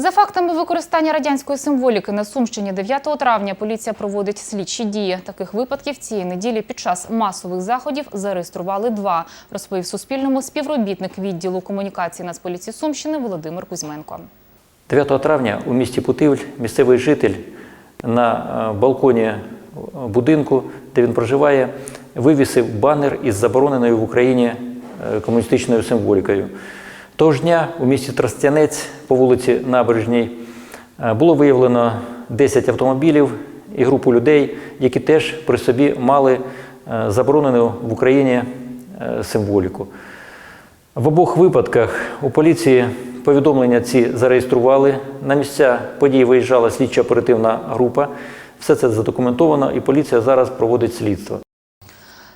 За фактами використання радянської символіки на Сумщині 9 травня поліція проводить слідчі дії. Таких випадків цієї неділі під час масових заходів зареєстрували два, розповів Суспільному співробітник відділу комунікації Нацполіції Сумщини Володимир Кузьменко. 9 травня у місті Путивль місцевий житель на е, балконі будинку, де він проживає, вивісив банер із забороненою в Україні е, комуністичною символікою. Того ж дня у місті Тростянець по вулиці Набережній е, було виявлено 10 автомобілів і групу людей, які теж при собі мали е, заборонену в Україні е, символіку. В обох випадках у поліції повідомлення ці зареєстрували. На місця події виїжджала слідчо-оперативна група. Все це задокументовано, і поліція зараз проводить слідство.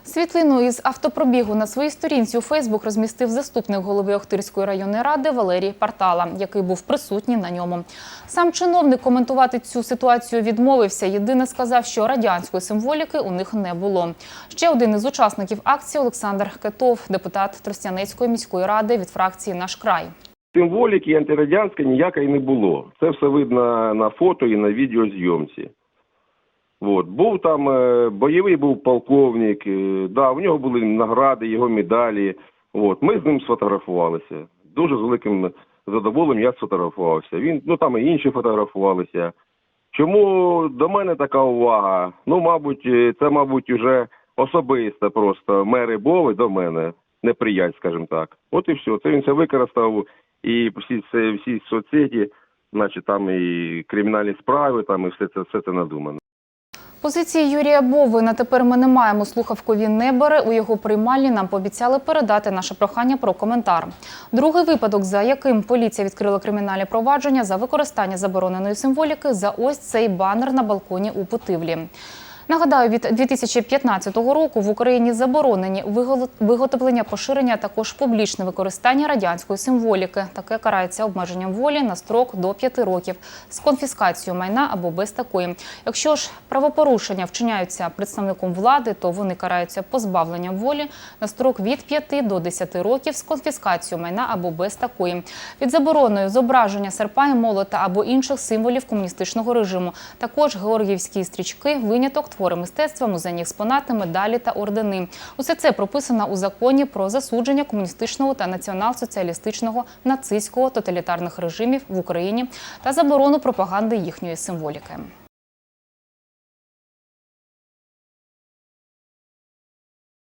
Світлину із автопробігу на своїй сторінці у Фейсбук розмістив заступник голови Охтирської районної ради Валерій Партала, який був присутній на ньому. Сам чиновник коментувати цю ситуацію відмовився. Єдине сказав, що радянської символіки у них не було. Ще один із учасників акції Олександр Кетов, депутат Тростянецької міської ради від фракції Наш край. Символіки антирадянської ніякої не було. Це все видно на фото і на відеозйомці. От. Був там е, бойовий був полковник, е, да, у нього були награди, його медалі. От. Ми з ним сфотографувалися. Дуже з великим задоволенням я сфотографувався. Він, ну там і інші фотографувалися. Чому до мене така увага? Ну, мабуть, е, це, мабуть, уже особисто просто мери Бови до мене. Неприязнь, скажімо так. От і все. Це він це використав і всі це всі соцсеті, значить там і кримінальні справи, там і все це все це надумано. Позиції Юрія Бовина тепер ми не маємо. Слухавку він не бере. У його приймальні нам пообіцяли передати наше прохання про коментар. Другий випадок, за яким поліція відкрила кримінальне провадження за використання забороненої символіки, за ось цей банер на балконі у Путивлі. Нагадаю, від 2015 року в Україні заборонені виго- виготовлення, поширення, також публічне використання радянської символіки. Таке карається обмеженням волі на строк до 5 років з конфіскацією майна або без такої. Якщо ж правопорушення вчиняються представником влади, то вони караються позбавленням волі на строк від 5 до 10 років з конфіскацією майна або без такої. Від забороною зображення серпа і молота або інших символів комуністичного режиму. Також георгіївські стрічки, виняток, твори мистецтва, музейні експонати, медалі та ордени. Усе це прописано у законі про засудження комуністичного та націонал-соціалістичного нацистського тоталітарних режимів в Україні та заборону пропаганди їхньої символіки.